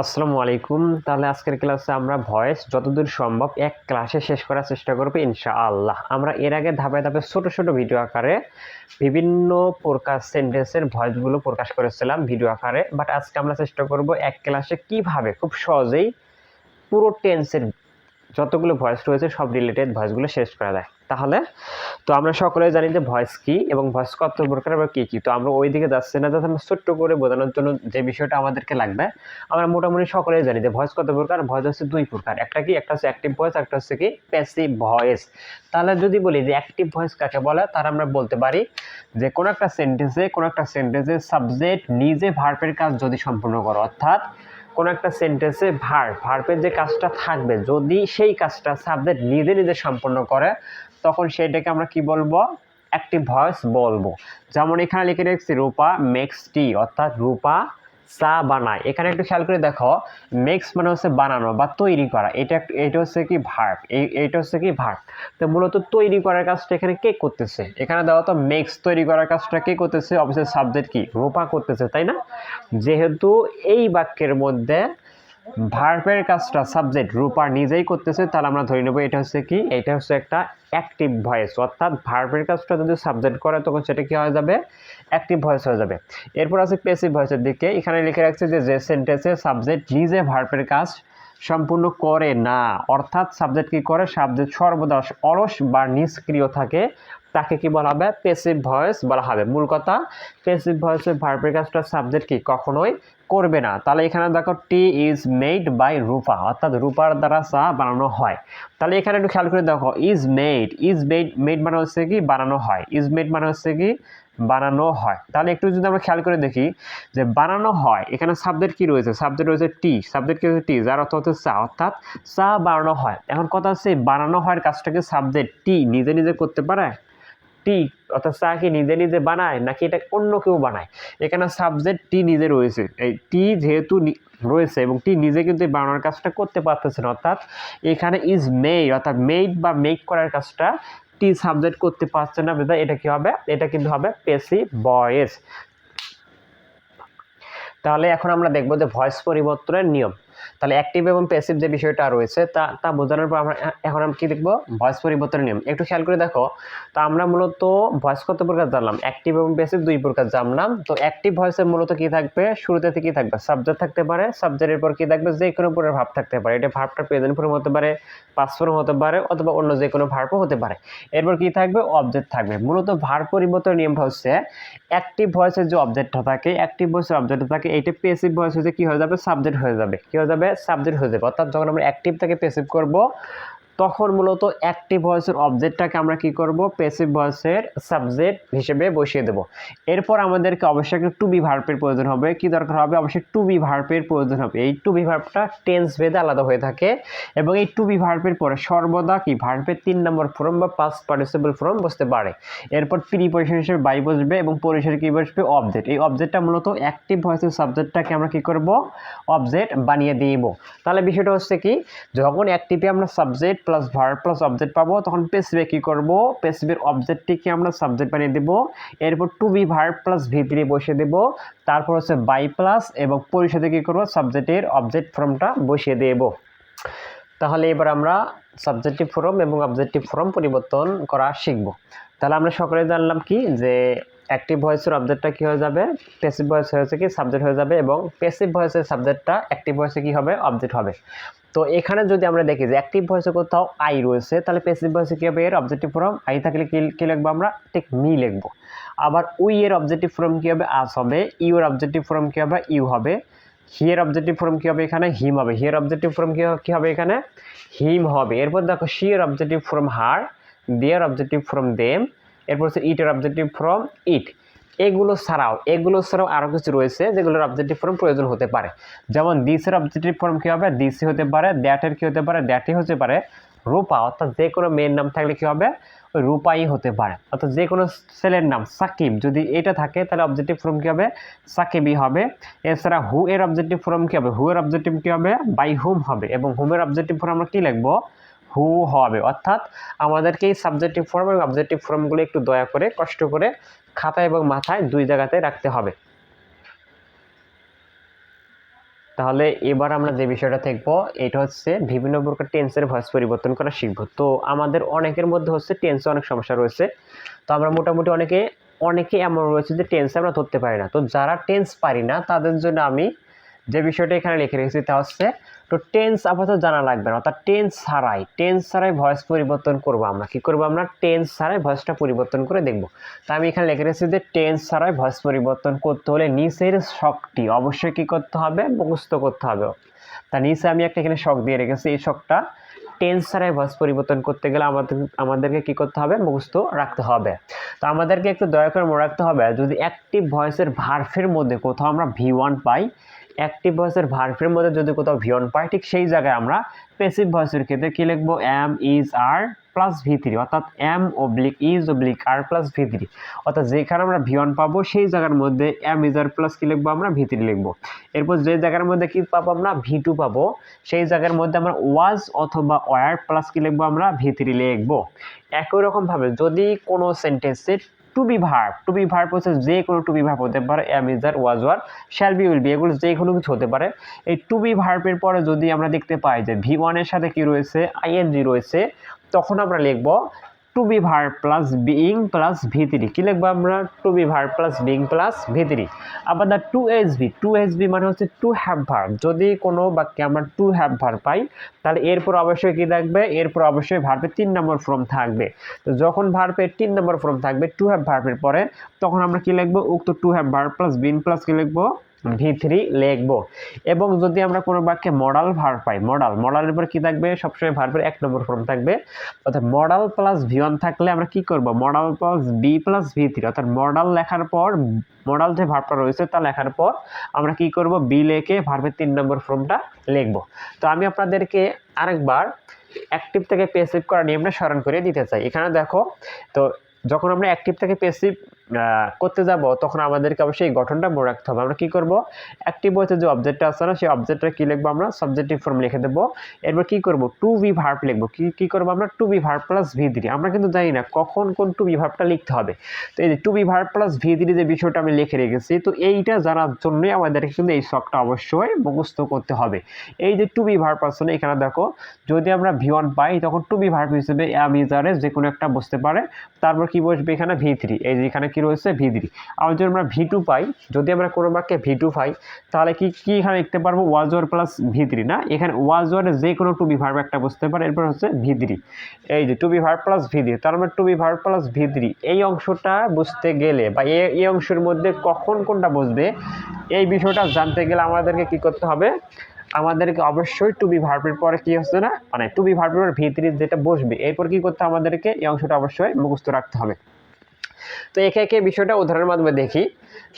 আসসালামু আলাইকুম। তাহলে আজকের ক্লাসে আমরা ভয়েস যতদূর সম্ভব এক ক্লাসে শেষ করার চেষ্টা করব ইনশাআল্লাহ। আমরা এর আগে ধাপে ধাপে ছোট ছোট ভিডিও আকারে বিভিন্ন প্রকাশ সেন্টেন্সের ভয়েসগুলো প্রকাশ করেছিলাম ভিডিও আকারে বাট আজকে আমরা চেষ্টা করব এক ক্লাসে কীভাবে খুব সহজেই পুরো টেন্সের যতগুলো ভয়েস রয়েছে সব রিলেটেড ভয়েসগুলো শেষ করা যায়। তাহলে? তো আমরা সকলে জানি যে ভয়েস কি এবং ভয়েস কত প্রকার এবং কী কী। তো আমরা ওই দিকে যাচ্ছি না, যাতে আমরা ছোট্ট করে বোঝানোর জন্য যে বিষয়টা আমাদেরকে লাগবে, আমরা মোটামুটি সকলেই জানি যে ভয়েস কত প্রকার ভয়েস হচ্ছে দুই প্রকার। একটা কি, একটা হচ্ছে অ্যাক্টিভ ভয়েস একটা হচ্ছে কি প্যাসিভ ভয়েস তাহলে যদি বলি যে অ্যাক্টিভ ভয়েস কাকে বলে তার আমরা বলতে পারি যে কোনো একটা সেন্টেন্সে কোনো একটা সেন্টেন্সে সাবজেক্ট নিজে ভার্বের কাজ যদি সম্পূর্ণ করো, অর্থাৎ কোনো একটা সেন্টেন্সে ভার ভার্পের যে কাজটা থাকবে, যদি সেই কাজটা সাবজেক্ট নিজে নিজে সম্পন্ন করে তখন সেইটাকে আমরা কি বলব? অ্যাক্টিভ ভয়েস বলব। যেমন এখানে লিখে রেখেছি, রূপা মেক্স টি অর্থাৎ রূপা চা বানায়। এখানে একটু খেয়াল করে দেখো মেক্স মানে হচ্ছে বানানো বা তৈরি করা। এটা এটা হচ্ছে কি ভার্ব এই এইটা হচ্ছে কি ভার্ব তো মূলত তৈরি করার কাজটা এখানে কে করতেছে? এখানে দেওয়া তো মেক্স তৈরি করার কাজটা কে করতেছে? অবশ্যই সাবজেক্ট কি? রূপা করতেছে, তাই না? যেহেতু এই বাক্যের মধ্যে ভার্বের কাজটা সাবজেক্ট রূপা নিজেই করতেছে, তাহলে আমরা ধরে নেব এটা হচ্ছে কি? এটা হচ্ছে একটা অ্যাক্টিভ ভয়েস অর্থাৎ ভার্বের কাজটা যদি সাবজেক্ট করে, তখন সেটা কি হয়ে যাবে? অ্যাক্টিভ ভয়েস হয়ে যাবে। এরপর আছে প্যাসিভ ভয়েসের দিকে। এখানে লিখে রাখছে যে যে সেন্টেন্সে সাবজেক্ট নিজে ভার্বের কাজ সম্পূর্ণ করে না, অর্থাৎ সাবজেক্ট কি করে? সাবজেক্ট সর্বদা অলস বা নিষ্ক্রিয় থাকে তাকে কি বলা হবে? প্যাসিভ ভয়েস বলা হবে। মূল কথা প্যাসিভ ভয়েসের ভার্বের কাজটা সাবজেক্ট কি? কখনোই করবে না। তাহলে এখানে দেখো tea is made by Rupa, অর্থাৎ রূপার দ্বারা চা বানানো হয়। তাহলে এখানে একটু খেয়াল করে দেখো is made is made made মানে হচ্ছে কি? বানানো হয়। ইজ মেড মানে হচ্ছে কি? বানানো হয়। তাহলে একটু যদি আমরা খেয়াল করে দেখি যে বানানো হয়, এখানে সাবজেক্ট কি রয়েছে? সাবজেক্ট রয়েছে টি সাবজেক্ট কি রয়েছে টি যার অর্থ হচ্ছে চা, অর্থাৎ চা বানানো হয়। এখন কথা হচ্ছে, বানানো হয় কাজটাকে সাবজেক্ট টি নিজে নিজে করতে পারে? টি অর্থাৎ চা কি নিজে নিজে বানায় নাকি এটা অন্য কেউ বানায়? এখানে সাবজেক্ট টি নিজে রয়েছে। এই টি যেহেতু রয়েছে এবং টি নিজে কিন্তু বানানোর কাজটা করতে পারতেছে না। অর্থাৎ এখানে ইজ মেড অর্থাৎ মেড বা মেক করার কাজটা টি সাবজেক্ট করতে পারছে না। এটা কি হবে? এটা কিন্তু হবে পেসি ভয়েস তাহলে এখন আমরা দেখব যে ভয়েস পরিবর্তনের নিয়ম। তাহলে অ্যাক্টিভ এবং প্যাসিভ যে বিষয়টা রয়েছে, তা তা বোঝানোর পর আমরা এখন আমরা কি দেখব? ভয়েস পরিবর্তনের নিয়ম। একটু খেয়াল করে দেখো, তো আমরা মূলত ভয়েস কত প্রকার জানলাম? অ্যাক্টিভ এবং প্যাসিভ দুই প্রকার জানলাম। তো অ্যাক্টিভ ভয়েসের মূলত কি থাকবে? শুরুতে থেকে কি থাকবে? সাবজেক্ট থাকতে পারে। সাবজেক্টের পর কি থাকবে? যে কোনো পরের ভাব থাকতে পারে। এটা ভাবটা প্রেজেন্ট ফর্ম হতে পারে পাস্ট ফর্ম হতে পারে, অথবা অন্য যে কোনো ভার্বও হতে পারে। এরপর কি থাকবে? অবজেক্ট থাকবে। মূলত ভার পরিবর্তনের নিয়মটা হচ্ছে অ্যাক্টিভ ভয়েসের যে অবজেক্টটা থাকে অ্যাক্টিভ ভয়েসের অবজেক্ট থাকে এইটা পেসিভ ভয়েস হয়েছে কী হয়ে যাবে? সাবজেক্ট হয়ে যাবে। কি হয়ে যাবে? সাবজেক্ট হয়ে যাবে। অর্থাৎ যখন আমরা অ্যাক্টিভ থেকে পেসিভ করব তখন মূলত অ্যাক্টিভ ভয়েসের অবজেক্টটাকে আমরা কি করব? পেসিভ ভয়েসের সাবজেক্ট হিসেবে বসিয়ে দেব। এরপর আমাদেরকে অবশ্যই একটা টু বি ভার্বের প্রয়োজন হবে। কি দরকার হবে? অবশ্যই টু বি ভার্বের প্রয়োজন হবে। এই টু বি ভার্বটা টেন্স ভেদে আলাদা হয়ে থাকে এবং এই টু বি ভার্বের পরে সর্বদা কি? ভার্বের তিন নম্বর ফর্ম বা পাঁচ পার্টিসিপল ফর্ম বসতে পারে। এরপর প্রিপোজিশন হিসেবে বাই বসবে এবং পরিসরে কি বসবে? অবজেক্ট এই অবজেক্টটা মূলত অ্যাক্টিভ ভয়েসের সাবজেক্টটাকে আমরা কি করব? অবজেক্ট বানিয়ে দিব। তাহলে বিষয়টা হচ্ছে কি? যখন অ্যাক্টিভে আমরা subject plus verb plus object পাবো, তখন পেসিভে কি করব? পেসিভের অবজেক্টটিকে আমরা সাবজেক্ট বানিয়ে দেব। এরপর টু বি ভার্ব প্লাস ভিপিরে বসিয়ে দেব। তারপর হচ্ছে বাই প্লাস এবং পরিষদে কি করব? সাবজেক্টের অবজেক্ট ফর্মটা বসিয়ে দেব। তাহলে এবার আমরা সাবজেক্টিভ ফর্ম এবং অবজেক্টিভ ফর্ম পরিবর্তন করা শিখব। তাহলে আমরা সকলে জানলাম কি? যে অ্যাক্টিভ ভয়েসের অবজেক্টটা কি হয়ে যাবে? প্যাসিভ ভয়েস হয়েছে কি? সাবজেক্ট হয়ে যাবে এবং প্যাসিভ ভয়েসের সাবজেক্টটা অ্যাক্টিভ ভয়েসে কি হবে? অবজেক্ট হবে। তো এখানে যদি আমরা দেখি যে অ্যাক্টিভ ভয়েসে কোথাও আই রয়েছে, তাহলে প্যাসিভ ভয়েসে কী হবে? এর অবজেক্টিভ ফর্ম আই থাকলে কি, কী লিখব আমরা? ঠিক মি লিখব। আবার উই এর অবজেক্টিভ ফর্ম কী হবে? আস হবে। ইউ এর অবজেক্টিভ ফর্ম কী হবে? ইউ হবে। হিয়ের অবজেক্টিভ ফর্ম কী হবে এখানে? হিম হবে। হিয়ের অবজেক্টিভ ফর্ম কী কী হবে এখানে? হিম হবে। এরপর দেখো শিয়ের objective form her their objective form them, এরপর হচ্ছে ইটের অবজেক্টিভ ফর্ম ইট। এগুলো ছাড়াও এগুলো ছাড়াও আরও কিছু রয়েছে যেগুলোর অবজেক্টিভ ফর্ম প্রয়োজন হতে পারে। যেমন দিসের অবজেক্টিভ ফর্ম কী হবে? দিসি হতে পারে দ্যাটের কী হতে পারে? দ্যাটই হতে পারে রূপা, অর্থাৎ যে কোনো মেয়ের নাম থাকলে কী হবে? ওই রূপাই হতে পারে। অর্থাৎ যে কোনো ছেলের নাম, সাকিব, যদি এটা থাকে তাহলে অবজেক্টিভ ফর্ম কী হবে? সাকিবই হবে। এছাড়া হু এর অবজেক্টিভ ফর্ম কী হবে? হু এর অবজেক্টিভ কী হবে? বাই হুম হবে। এবং হুমের অবজেক্টিভ ফর্ম আমরা কী লিখব? হু হবে। অর্থাৎ আমাদেরকে এই সাবজেক্টিভ ফর্ম এবং অবজেক্টিভ ফর্মগুলো একটু দয়া করে, কষ্ট করে খাতা এবং মাথায় দুই জায়গাতে রাখতে হবে। তাহলে এবার আমরা যে বিষয়টা দেখব, এটা হচ্ছে বিভিন্ন প্রকার টেন্সের ভয়েস পরিবর্তন করা শিখব। তো আমাদের অনেকের মধ্যে হচ্ছে টেন্সে অনেক সমস্যা রয়েছে। তো আমরা মোটামুটি অনেকে অনেকে এমন রয়েছে যে টেন্স আমরা ধরতে পারি না। তো যারা টেন্স পারি না, তাদের জন্য আমি যে বিষয়টা এখানে লিখে রেখেছি তা হচ্ছে তো টেন্স আপাতত জানা লাগবে না, অর্থাৎ টেন্স ছাড়াই টেন্স ছাড়াই ভয়েস পরিবর্তন করব আমরা। কি করব আমরা? টেন্স ছাড়াই ভয়েসটা পরিবর্তন করে দেখব। তা আমি এখানে লিখে রেখেছি যে টেন্স ছাড়াই ভয়েস পরিবর্তন করতে হলে নিচের শখটি অবশ্যই কি করতে হবে? মুখস্থ করতে হবে। তা নিচে আমি একটা এখানে শখ দিয়ে রেখেছি, এই শখটা টেন্স ছাড়াই ভয়েস পরিবর্তন করতে গেলে আমাদের, আমাদেরকে কি করতে হবে? মুখস্থ রাখতে হবে। তো আমাদেরকে একটু দয়া করে মনে রাখতে হবে, যদি অ্যাক্টিভ ভয়েসের ভার্ফের মধ্যে কোথাও আমরা ভি ওয়ান পাই অ্যাক্টিভ ভয়েসের ভার্ফের মধ্যে যদি কোথাও ভি ওয়ান পাই, ঠিক সেই জায়গায় আমরা প্যাসিভ ভয়েসের ক্ষেত্রে কী লিখব? Am is are plus V three অর্থাৎ am oblique is oblique are plus V three অর্থাৎ যেখানে আমরা ভি ওয়ান পাবো, সেই জায়গার মধ্যে এম ইজ আর প্লাস কী লিখব আমরা? ভি থ্রি লিখব। এরপর যে জায়গার মধ্যে কি পাবো আমরা? ভি টু পাবো। সেই জায়গার মধ্যে আমরা ওয়াজ অথবা ওয়ার প্লাস কি লিখব আমরা? ভি থ্রি লিখব। একই রকমভাবে যদি কোনো সেন্টেন্সে to be verb to be verb হচ্ছে যে কোনো টু বি ভার্ব হতে পারে am is there was were shall be will be এগুলো যে কোনো কিছু হতে পারে। এই টু বি ভার্বের পরে যদি আমরা দেখতে পাই যে ভি ওয়ানের সাথে কি রয়েছে আইএনজি রয়েছে, তখন আমরা লিখব to be verb plus being plus V three কী লিখব আমরা? To be verb plus being plus V three আবার the to S B to S B মানে হচ্ছে টু হ্যাভ ভার যদি কোনো বাক্যে আমরা টু হ্যাভ ভার পাই, তাহলে এরপর অবশ্যই কী থাকবে? এরপর অবশ্যই ভার্বের তিন নম্বর ফর্ম থাকবে। তো যখন ভার্বের তিন নম্বর ফর্ম থাকবে টু হ্যাভ ভার্বের পরে, তখন আমরা কী লিখব? উক্ত to have verb plus been plus কী লিখব? ভি থ্রি লিখব এবং যদি আমরা কোনো বাক্যে মডাল ভার পাই মডাল মডালের পর কি থাকবে? সবসময় ভার্বের এক নম্বর ফর্ম থাকবে। অর্থাৎ মডাল প্লাস ভি ওয়ান থাকলে আমরা কি করব? Modal plus be plus V three অর্থাৎ মডাল লেখার পর মডাল যে ভার্বটা রয়েছে তা লেখার পর আমরা কি করব? বি লেখে ভার্বের তিন নম্বর ফর্মটা লিখব। তো আমি আপনাদেরকে আরেকবার অ্যাক্টিভ থেকে পেসিভ করা নিয়মটা স্মরণ করে দিতে চাই। এখানে দেখো, তো যখন আমরা অ্যাক্টিভ থেকে পেসিভ করতে যাব, তখন আমাদেরকে অবশ্যই এই গঠনটা মনে রাখতে হবে। আমরা কি করব? অ্যাক্টিভ বইতে যে অবজেক্টটা আছে না, সেই অবজেক্টটা কি লিখব আমরা? সাবজেক্টিভ ফর্ম লিখে দেবো। এরপর কি করব? টু বি ভার্ব লিখব। কি কি করব আমরা? To be verb plus V three আমরা কিন্তু জানি না কখন কোন টু বি ভার্বটা লিখতে হবে। তো এই যে to be verb plus V three যে বিষয়টা আমি লিখে রেখেছি, তো এইটা জানার জন্যই আমাদেরকে কিন্তু এই শখটা অবশ্যই মুখস্থ করতে হবে। এই যে টু বি ভার্ব আছে এখানে দেখো, যদি আমরা ভি ওয়ান পাই, তখন টু বি ভার্ব হিসেবে অ্যাম ইজারে যে কোনো একটা বসতে পারে। তারপর কি বসবে এখানে? ভি থ্রি এই যে এখানে কি রয়েছে ভি থ্রি আবার যদি আমরা ভি টু পাই, যদি আমরা কোনো বাক্যে ভি টু পাই, তাহলে কি কি এখানে লিখতে পারব? Was were plus V three না? এখানে ওয়াজ ওয়ারে যে কোনো টু বি ভার্ব একটা বসতে পারে। এরপর হচ্ছে ভি থ্রি এই যে to be verb plus V three তার মানে to be verb plus V three এই অংশটা বুঝতে গেলে বা এই অংশের মধ্যে কখন কোনটা বসবে, এই বিষয়টা জানতে গেলে আমাদেরকে কি করতে হবে? আমাদেরকে অবশ্যই টু বি ভার্বের পরে কি হচ্ছে না? মানে টু বি ভার্বের পরে ভি থ্রি যেটা বসবে, এরপর কি করতে আমাদেরকে? এই অংশটা অবশ্যই মুখস্থ রাখতে হবে। তো একে একে বিষয়টা উদাহরণের মাধ্যমে দেখি।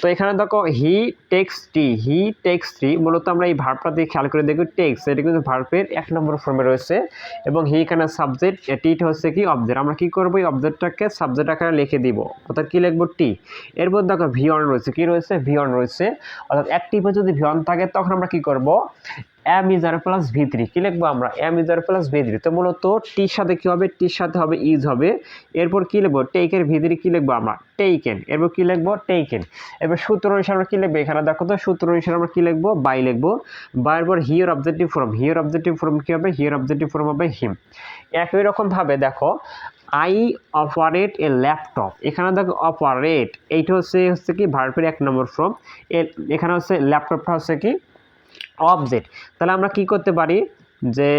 তো এখানে দেখো he takes tea he takes টি মূলত আমরা এই ভার্বটা দিয়ে খেয়াল করে দেখি টেক্স এটা কিন্তু ভার্বের এক নম্বর ফর্মে রয়েছে, এবং হি এখানে সাবজেক্ট টিট হচ্ছে কি অবজেক্ট আমরা কি করব এই অবজেক্টটাকে সাবজেক্ট আকারে লিখে দিব, অর্থাৎ কি লিখব টি এরপর দেখো ভি অন রয়েছে, কি রয়েছে? ভি অন রয়েছে, অর্থাৎ অ্যাক্টিভে যদি ভি অন থাকে, তখন আমরা কি করব? Am is are plus V three. কী লিখব আমরা? Am is are plus V three. তো মূলত টির সাথে কী হবে? টির সাথে হবে ইজ হবে। এরপর কী লিখব? টেকের ভি থ্রি কী লিখব আমরা? টেইকেন এরপর কী লিখব? টেইকেন এবার সূত্র অনুসারে আমরা কী লিখব? এখানে দেখো তো, সূত্র অনুসারে আমরা কী লিখব? বাই লিখব। বাইয়ের পর her objective form her objective form কী হবে? হিয়ার অবজেক্টিভ ফর্ম হবে হিম। একই রকমভাবে দেখো, আই অপারেট এ ল্যাপটপ। এখানে দেখো অপারেট। এইটা হচ্ছে হচ্ছে কি? ভার্বের এক নম্বর ফর্ম এখানে হচ্ছে ল্যাপটপটা হচ্ছে কি? অবজেক্ট তাহলে আমরা কি করতে পারি? যে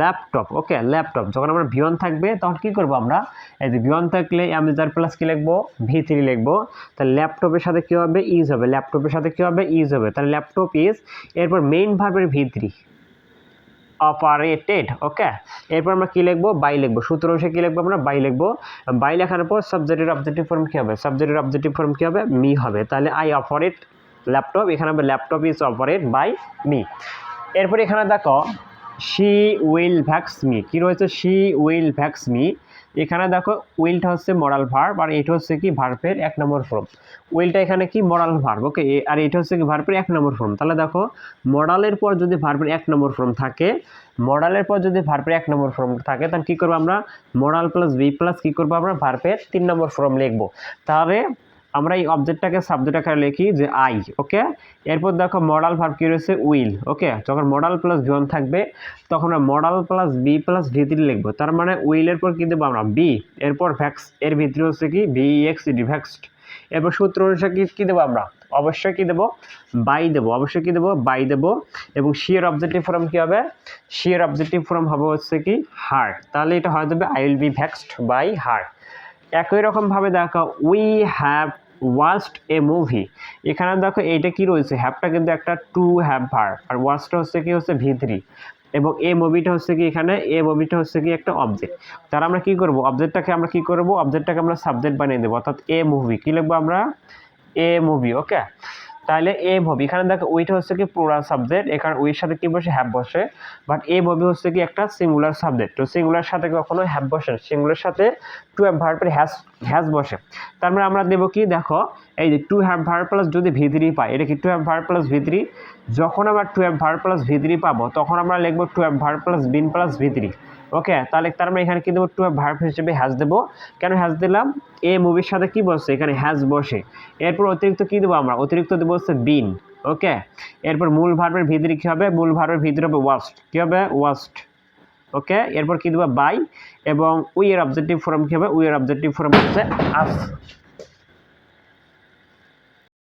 ল্যাপটপ ওকে ল্যাপটপ যখন আমরা ভিওন থাকবে, তখন কি করব আমরা? এই যে ভিওন থাকলে অ্যামেজার প্লাস কি লিখব? ভি থ্রি লিখব। তাহলে ল্যাপটপের সাথে কী হবে? ইজ হবে। ল্যাপটপের সাথে কী হবে? ইজ হবে। তাহলে ল্যাপটপ ইজ এরপর মেইন ভার্বের ভি থ্রি অপারেটেড ওকে এরপর আমরা কী লিখব? বাই লিখব। সূত্র অনুসারে কী লিখব আমরা? বাই লিখব। বাই লেখার পর সাবজেক্টের অবজেক্টিভ ফর্ম কী হবে? সাবজেক্টের অবজেক্টিভ ফর্ম কী হবে? মি হবে। তাহলে আই অপারেট ল্যাপটপ এখানে হবে laptop is operate by me এরপর এখানে দেখো শি উইল ভ্যাক্স মি কী রয়েছে? শি উইল ভ্যাক্স মি এখানে দেখো উইলটা হচ্ছে মরাল ভার্ব আর এটা হচ্ছে কি ভার্বের এক নম্বর ফর্ম উইলটা এখানে কি? মরাল ভার্ব ওকে আর এটা হচ্ছে কি ভার্বের এক নম্বর ফর্ম তাহলে দেখো মডালের পর যদি ভার্বের এক নম্বর ফর্ম থাকে মডালের পর যদি ভার্বের এক নম্বর ফর্ম থাকে, তাহলে কী করব আমরা? মডাল প্লাস বি প্লাস কী করব আমরা? ভার্বের তিন নম্বর ফর্ম লিখব। তাহলে আমরা এই অবজেক্টটাকে সাবজেক্ট আকারে লিখি যে আই ওকে এরপর দেখো মডাল ভার্ব কী রয়েছে? উইল ওকে যখন মডাল প্লাস ভিওন থাকবে, তখন আমরা modal plus be plus V three লিখব। তার মানে উইলের পর কী দেবো আমরা? বি এরপর ভ্যাক্স এর ভিতরে হচ্ছে কি? ভি এক্স ডি ভ্যাক্সড এরপর সূত্র অনুসারে কী কী দেবো আমরা? অবশ্যই কী দেবো? বাই দেবো। অবশ্যই কী দেবো? বাই দেবো। এবং শিয়ার অবজেক্টিভ ফর্ম কী হবে? শিয়ার অবজেক্টিভ ফর্ম হবে হচ্ছে কি? হার তাহলে এটা হয়ে যাবে I will be vaxxed by her একই রকমভাবে দেখো we have watched a movie এখানে দেখো এইটা কি রয়েছে? হ্যাভটা কিন্তু একটা টু হ্যাভ ভার আর ওয়াস্টটা হচ্ছে কি? হচ্ছে ভিথ্রি এবং এ মুভিটা হচ্ছে কি এখানে? এ মুভিটা হচ্ছে কি একটা অবজেক্ট তাহলে আমরা কি করব? অবজেক্টটাকে আমরা কি করব? অবজেক্টটাকে আমরা সাবজেক্ট বানিয়ে দেবো। অর্থাৎ এ মুভি কি লিখব আমরা? এ মুভি ওকে তাহলে এ মুভি এখানে দেখো ওইটা হচ্ছে কি প্লুরাল সাবজেক্ট এখানে ওইর সাথে কি বসে? হ্যাভ বসে। বাট এ মুভি হচ্ছে কি একটা সিঙ্গুলার সাবজেক্ট তো সিঙ্গুলার সাথে কখনো হ্যাভ বসে সিঙ্গুলার সাথে টু হ্যাভ ভার্বের হ্যাজ হ্যাজ বসে। তার মানে আমরা দেবো কি? দেখো, এই যে টু হ্যাভ ভার প্লাস যদি ভিতরি পাই, এটা কি to have verb plus V three? যখন আমরা to have verb plus V three পাবো, তখন আমরা লিখব to have verb plus been plus V three. Okay তাহলে তার মানে এখানে কিন্তু টু হ্যাভ ভার্ব হিসেবে হ্যাজ দেবো। কেন হ্যাজ দিলাম? এ মুভির সাথে কি বসছে এখানে হ্যাজ বসে। এরপর অতিরিক্ত কি দেবো আমরা? অতিরিক্ত দেবো হচ্ছে বিন ওকে এরপর মূল ভার্বের ভিতরে কী হবে? মূল ভার্বের ভিতরে হবে ওয়াস্ট কী হবে? ওয়াস্ট ওকে এরপর কী দেবো? বাই এবং উইয়ের অবজেক্টিভ ফর্ম কী হবে? উইয়ের অবজেক্টিভ ফর্ম হচ্ছে আস